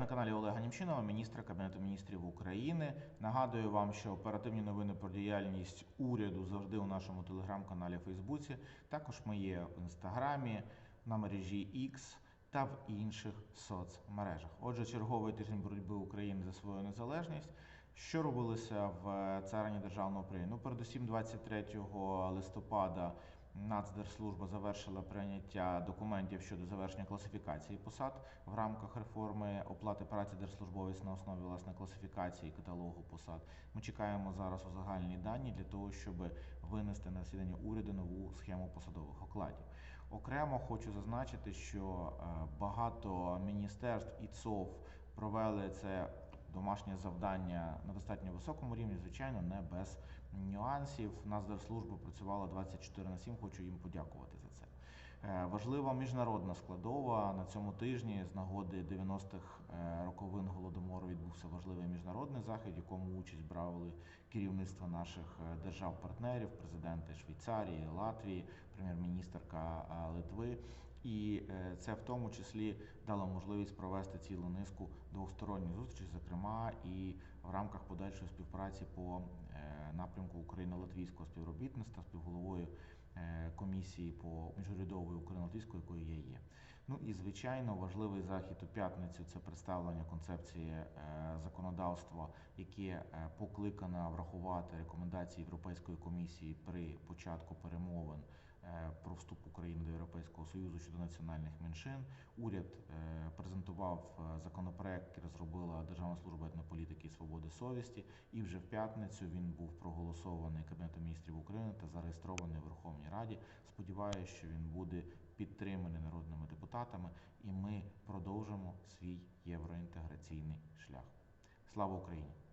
На каналі Олега Німчинова, міністра Кабінету міністрів України. Нагадую вам, що оперативні новини про діяльність уряду завжди у нашому телеграм-каналі Фейсбуці. Також ми є в інстаграмі, на мережі X та в інших соцмережах. Отже, черговий тиждень боротьби України за свою незалежність. Що робилося в царині державного України? Ну, передусім, 23 листопада Нацдержслужба завершила прийняття документів щодо завершення класифікації посад в рамках реформи оплати праці держслужбовець на основі власне класифікації каталогу посад. Ми чекаємо зараз узагальні дані для того, щоб винести на засідання уряду нову схему посадових окладів. Окремо хочу зазначити, що е, багато міністерств і ЦОВ провели це домашнє завдання на достатньо високому рівні, звичайно, не без нюансів. Нацдержслужба працювала 24 на 7, хочу їм подякувати за це. Е, Важлива міжнародна складова на цьому тижні з нагоди 90-х е, роковин голодомору відбувся важливий міжнародний захід, якому участь брали керівництво наших е, держав-партнерів, президенти Швейцарії, Латвії, прем'єр-міністерка е, Литви. І е, це в тому числі дало можливість провести цілу низку двосторонніх зустрічей, зокрема і в рамках подальшої співпраці по е, напрямку Україно-Латвійського співробітництва співголовою е, комісії по міжурядової Україно-Латвійської, якою я є. Ну і звичайно важливий захід у п'ятницю це представлення концепції законодавства, яке покликано врахувати рекомендації Європейської комісії при початку перемовин про вступ України до Європейського Союзу щодо національних меншин. Уряд е, презентував е, законопроект, який розробила Державна служба етнополітики і свободи совісті. І вже в п'ятницю він був проголосований Кабінетом міністрів України та зареєстрований в Верховній Раді. Сподіваюся, що він буде підтриманий народними депутатами, і ми продовжимо свій євроінтеграційний шлях. Слава Україні!